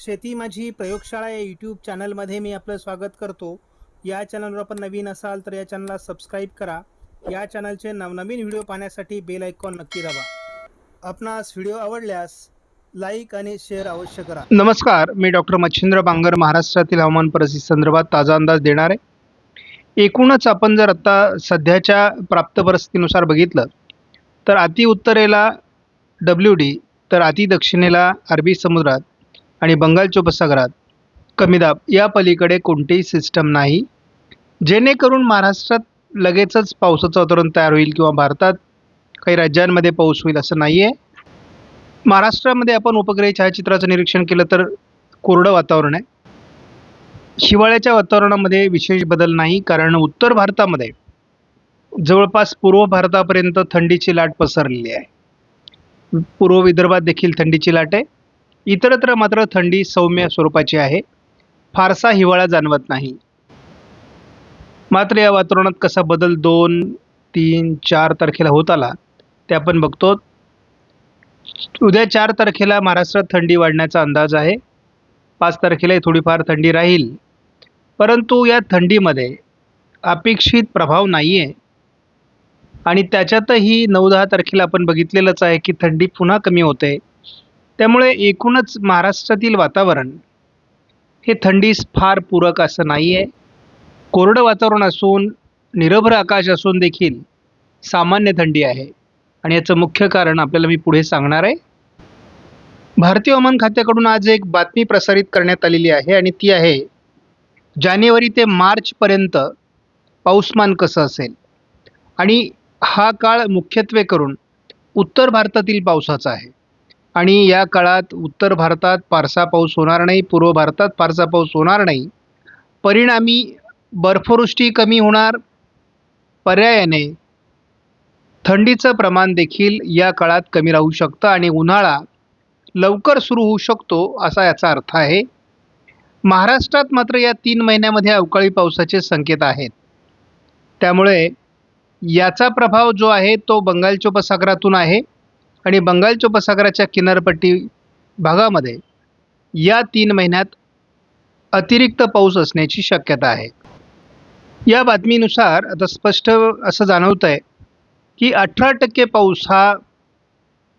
शेती माझी प्रयोगशाळा या यूट्यूब चॅनलमध्ये मी आपलं स्वागत करतो. या चॅनलवर आपण नवीन असाल तर या चॅनलला सबस्क्राईब करा. या चॅनलचे नवनवीन व्हिडिओ पाहण्यासाठी बेल आयकॉन नक्की दाबा. आपणास व्हिडिओ आवडल्यास लाईक आणि शेअर अवश्य करा. नमस्कार मी डॉक्टर मच्छिंद्र बांगर महाराष्ट्रातील हवामान परिस्थिती संदर्भात ताजा अंदाज देणार. आहे एकूणच आपण जर आत्ता सध्याच्या प्राप्त परिस्थितीनुसार बघितलं तर अति उत्तरेला डब्ल्यू डी तर अति दक्षिणेला अरबी समुद्रात आणि बंगालच्या उपसागरात कमी दाब. या पलीकडे कोणतीही सिस्टम नाही. जेणेकरून महाराष्ट्रात लगेचच पावसाचं वातावरण तयार होईल किंवा भारतात काही राज्यांमध्ये पाऊस होईल असं नाही आहे महाराष्ट्रामध्ये आपण उपग्रही छायाचित्राचं निरीक्षण केलं तर कोरडं वातावरण आहे. हिवाळ्याच्या वातावरणामध्ये विशेष बदल नाही कारण उत्तर भारतामध्ये जवळपास पूर्व भारतापर्यंत थंडीची लाट पसरलेली आहे. पूर्व विदर्भात देखील थंडीची लाट आहे. इतरत्र मात्र थंडी सौम्य स्वरूपाची आहे. फारसा हिवाळा जाणवत नाही. मात्र या वातावरणात कसा बदल दोन तीन चार तारखेला होत आला ते आपण बघतो. उद्या चार तारखेला महाराष्ट्रात थंडी वाढण्याचा अंदाज आहे. पाच तारखेलाही थोडीफार थंडी राहील. परंतु या थंडीमध्ये अपेक्षित प्रभाव नाही आहे आणि त्याच्यातही नऊ दहा तारखेला आपण बघितलेलंच आहे की थंडी पुन्हा कमी होते. त्यामुळे एकूणच महाराष्ट्रातील वातावरण हे थंडीस फार पूरक असं नाही आहे कोरडं वातावरण असून निरभ्र आकाश असून देखील सामान्य थंडी आहे. आणि याचं मुख्य कारण आपल्याला मी पुढे सांगणार आहे. भारतीय हवामान खात्याकडून आज एक बातमी प्रसारित करण्यात आलेली आहे आणि ती आहे जानेवारी ते मार्चपर्यंत पाऊसमान कसं असेल? आणि हा काळ मुख्यत्वे करून उत्तर भारतातील पावसाचा आहे. आणि या काळात उत्तर भारतात फारसा पाऊस होणार नाही पूर्व भारतात फारसा पाऊस होणार नाही. परिणामी बर्फवृष्टी कमी होणार. पर्यायाने थंडीचं प्रमाण देखील या काळात कमी राहू शकतं आणि उन्हाळा लवकर सुरू होऊ शकतो असा याचा अर्थ आहे. महाराष्ट्रात मात्र या तीन महिन्यामध्ये अवकाळी पावसाचे संकेत आहेत. त्यामुळे याचा प्रभाव जो आहे तो बंगालच्या उपसागरातून आहे. आणि बंगालच्या उपसागराच्या किनारपट्टी भागामध्ये या तीन महिन्यात अतिरिक्त पाऊस असण्याची शक्यता आहे. या बातमीनुसार आता स्पष्ट असं जाणवतं आहे की अठरा टक्के पाऊस हा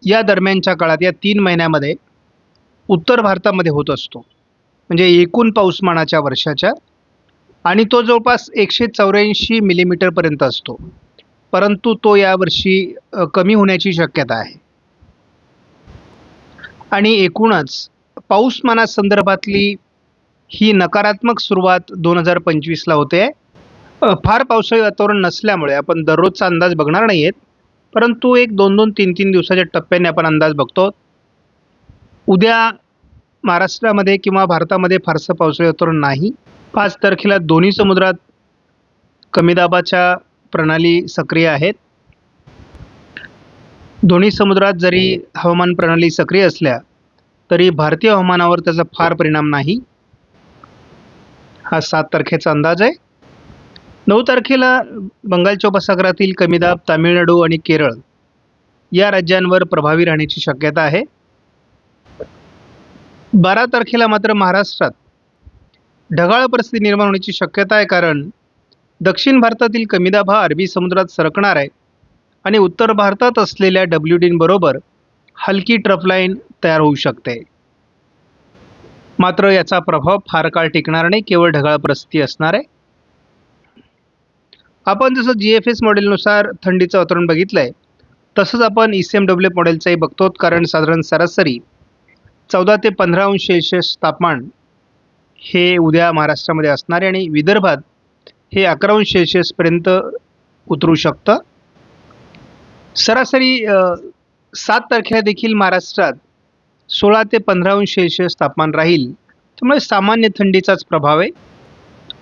या दरम्यानच्या काळात या तीन महिन्यामध्ये उत्तर भारतामध्ये होत असतो. म्हणजे एकूण पाऊसमानाच्या वर्षाच्या आणि तो जवळपास एकशे चौऱ्याऐंशी मिलीमीटरपर्यंत असतो. परंतु तो यावर्षी कमी होण्याची शक्यता आहे. आणि एकूणच पाऊसमानासंदर्भातली ही नकारात्मक सुरुवात दोन हजार पंचवीसला होते. फार पावसाळी वातावरण नसल्यामुळे आपण दररोजचा अंदाज बघणार नाही आहेत परंतु एक दोन दोन तीन तीन दिवसाच्या टप्प्याने आपण अंदाज बघतो. उद्या महाराष्ट्रामध्ये किंवा भारतामध्ये फारसं पावसाळी वातावरण नाही. पाच तारखेला दोन्ही समुद्रात कमी दाबाच्या प्रणाली सक्रिय आहेत. दोन्ही समुद्रात जरी हवामान प्रणाली सक्रिय असल्या तरी भारतीय हवामानावर त्याचा फार परिणाम नाही. हा सात तारखेचा अंदाज आहे. नऊ तारखेला बंगालच्या उपसागरातील कमी दाब तामिळनाडू आणि केरळ या राज्यांवर प्रभावी राहण्याची शक्यता आहे. बारा तारखेला मात्र महाराष्ट्रात ढगाळ परिस्थिती निर्माण होण्याची शक्यता आहे कारण दक्षिण भारतातील कमी दाब हा अरबी समुद्रात सरकणार आहे. आणि उत्तर भारतात असलेल्या डब्ल्यू डीनबरोबर हलकी ट्रपलाईन तयार होऊ शकते. मात्र याचा प्रभाव फार काळ टिकणार नाही केवळ ढगाळ परिस्थिती असणार आहे. आपण जसं जी एफ एस मॉडेलनुसार थंडीचं वातावरण बघितलं आहे तसंच आपण ई सी एम डब्ल्यू मॉडेलचंही बघतो कारण साधारण सरासरी चौदा ते पंधरा अंश सेल्सिअस तापमान हे उद्या महाराष्ट्रामध्ये असणार आहे आणि विदर्भात हे अकरा अंश सेल्सिअसपर्यंत उतरू शकतं. सरासरी सात तारखेला देखील महाराष्ट्रात सोळा ते पंधरा अंश सेल्सिअस तापमान राहील. त्यामुळे सामान्य थंडीचाच प्रभाव आहे.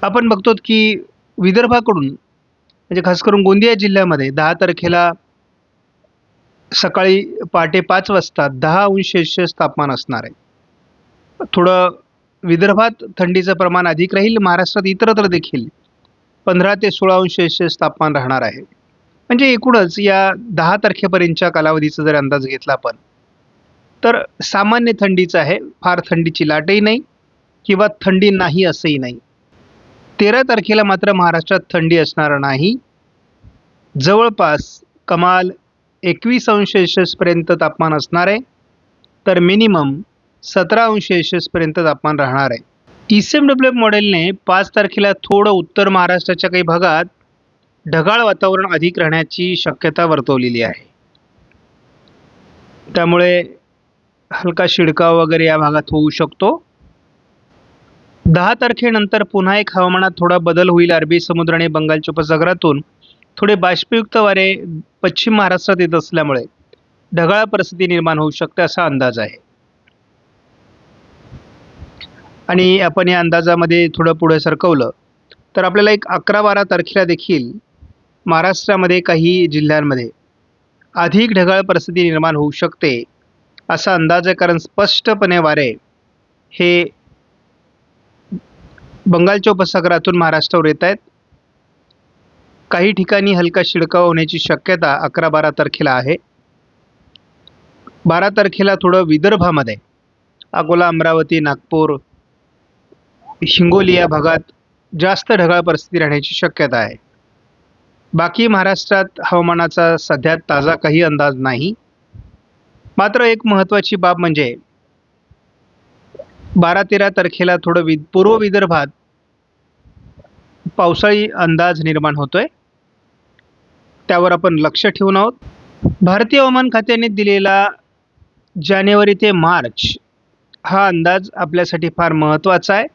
आपण बघतो की विदर्भाकडून म्हणजे खास करून गोंदिया जिल्ह्यामध्ये दहा तारखेला सकाळी पहाटे पाच वाजता दहा अंश सेल्सिअस तापमान असणार आहे. थोडं विदर्भात थंडीचं प्रमाण अधिक राहील महाराष्ट्रात इतरत्र देखील पंधरा ते सोळा अंश सेल्सिअस तापमान राहणार आहे. म्हणजे एकूणच या दहा तारखेपर्यंतच्या कालावधीचा जर अंदाज घेतला आपण तर सामान्य थंडीच आहे फार थंडीची लाटही नाही किंवा थंडी नाही असंही नाही. तेरा तारखेला मात्र महाराष्ट्रात थंडी असणार नाही. जवळपास कमाल एकवीस अंश सेल्सिअसपर्यंत तापमान असणार आहे. तर मिनिमम सतरा अंश सेल्सिअसपर्यंत तापमान राहणार आहे. E C M W F मॉडेलने पाच तारखेला थोडं उत्तर महाराष्ट्राच्या काही भागात ढगाळ वातावरण अधिक राहण्याची शक्यता वर्तवलेली आहे. त्यामुळे हलका शिडकाव वगैरे या भागात होऊ शकतो. दहा तारखेनंतर पुन्हा एक हवामानात थोडा बदल होईल. अरबी समुद्र आणि बंगालच्या उपसागरातून थोडे बाष्पयुक्त वारे पश्चिम महाराष्ट्रात येत असल्यामुळे ढगाळ परिस्थिती निर्माण होऊ शकते असा अंदाज आहे. आणि आपण या अंदाजामध्ये थोडं पुढे सरकवलं तर आपल्याला एक अकरा बारा तारखेला देखील महाराष्ट्रामध्ये काही जिल्ह्यांमध्ये अधिक ढगाळ परिस्थिती निर्माण होऊ शकते असा अंदाज आहे. कारण स्पष्टपणे वारे हे बंगालच्या उपसागरातून महाराष्ट्रावर येत आहेत. काही ठिकाणी हलका शिडकाव होण्याची शक्यता अकरा बारा तारखेला आहे. बारा तारखेला थोडं विदर्भामध्ये अकोला अमरावती नागपूर हिंगोली या भागात जास्त ढगाळ परिस्थिती राहण्याची शक्यता आहे. बाकी महाराष्ट्रात हवामानाचा सध्या ताजा काही अंदाज नाही. मात्र एक महत्त्वाची बाब म्हणजे बारा तेरा तारखेला थोडं वि पूर्व विदर्भात पावसाळी अंदाज निर्माण होतोय. त्यावर आपण लक्ष ठेवून आहोत. भारतीय हवामान खात्याने दिलेला जानेवारी ते मार्च हा अंदाज आपल्यासाठी फार महत्त्वाचा आहे.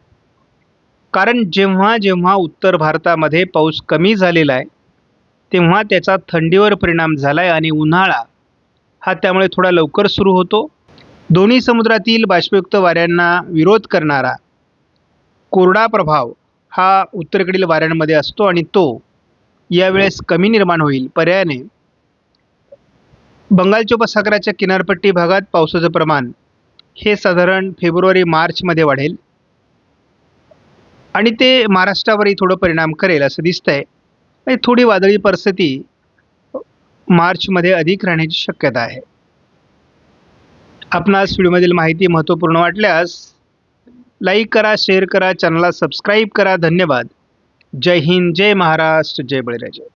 कारण जेव्हा जेव्हा उत्तर भारतामध्ये पाऊस कमी झालेला आहे तेव्हा त्याचा थंडीवर परिणाम झाला आहे आणि उन्हाळा हा त्यामुळे थोडा लवकर सुरू होतो. दोन्ही समुद्रातील बाष्पयुक्त वाऱ्यांना विरोध करणारा कोरडा प्रभाव हा उत्तरेकडील वाऱ्यांमध्ये असतो आणि तो यावेळेस कमी निर्माण होईल. पर्यायाने बंगालच्या उपसागराच्या किनारपट्टी भागात पावसाचं प्रमाण हे साधारण फेब्रुवारी मार्चमध्ये वाढेल. आणि ते महाराष्ट्रावरही थोडं परिणाम करेल असं दिसतंय. म्हणजे थोडी वादळी परिस्थिती मार्चमध्ये अधिक राहण्याची शक्यता आहे. आपणास व्हिडिओमधील माहिती महत्त्वपूर्ण वाटल्यास लाईक करा शेअर करा चॅनलला सबस्क्राईब करा. धन्यवाद. जय हिंद जय महाराष्ट्र जय बळीराजा.